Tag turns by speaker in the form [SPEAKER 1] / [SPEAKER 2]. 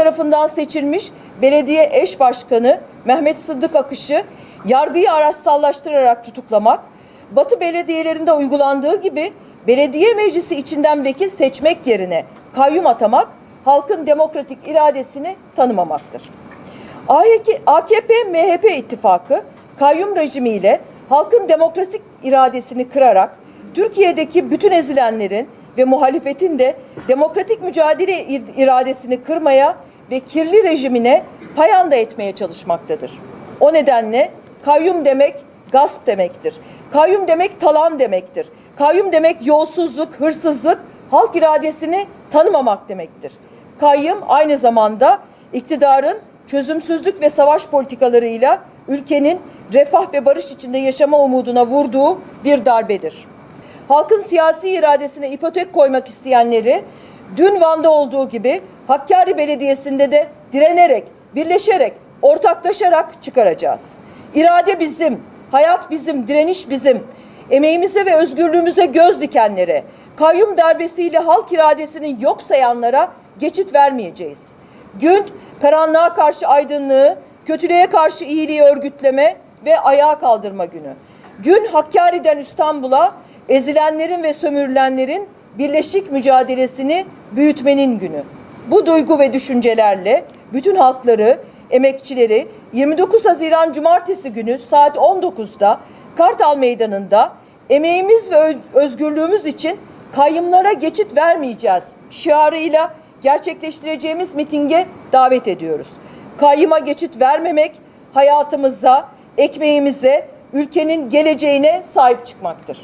[SPEAKER 1] tarafından seçilmiş belediye eş başkanı Mehmet Sıddık Akış'ı yargıyı araçsallaştırarak tutuklamak, Batı belediyelerinde uygulandığı gibi belediye meclisi içinden vekil seçmek yerine kayyum atamak halkın demokratik iradesini tanımamaktır. AKP-MHP ittifakı kayyum rejimiyle halkın demokratik iradesini kırarak Türkiye'deki bütün ezilenlerin ve muhalefetin de demokratik mücadele iradesini kırmaya ve kirli rejimine payanda etmeye çalışmaktadır. O nedenle kayyum demek gasp demektir. Kayyum demek talan demektir. Kayyum demek yolsuzluk, hırsızlık, halk iradesini tanımamak demektir. Kayyum aynı zamanda iktidarın çözümsüzlük ve savaş politikalarıyla ülkenin refah ve barış içinde yaşama umuduna vurduğu bir darbedir. Halkın siyasi iradesine ipotek koymak isteyenleri dün Van'da olduğu gibi Hakkari Belediyesi'nde de direnerek, birleşerek, ortaklaşarak çıkaracağız. İrade bizim, hayat bizim, direniş bizim. Emeğimize ve özgürlüğümüze göz dikenlere, kayyum darbesiyle halk iradesini yok sayanlara geçit vermeyeceğiz. Gün karanlığa karşı aydınlığı, kötülüğe karşı iyiliği örgütleme ve ayağa kaldırma günü. Gün Hakkari'den İstanbul'a ezilenlerin ve sömürülenlerin birleşik mücadelesini büyütmenin günü. Bu duygu ve düşüncelerle bütün halkları, emekçileri 29 Haziran Cumartesi günü saat 19'da Kartal Meydanı'nda emeğimiz ve özgürlüğümüz için kayyımlara geçit vermeyeceğiz şiarıyla gerçekleştireceğimiz mitinge davet ediyoruz. Kayyıma geçit vermemek hayatımıza, ekmeğimize, ülkenin geleceğine sahip çıkmaktır.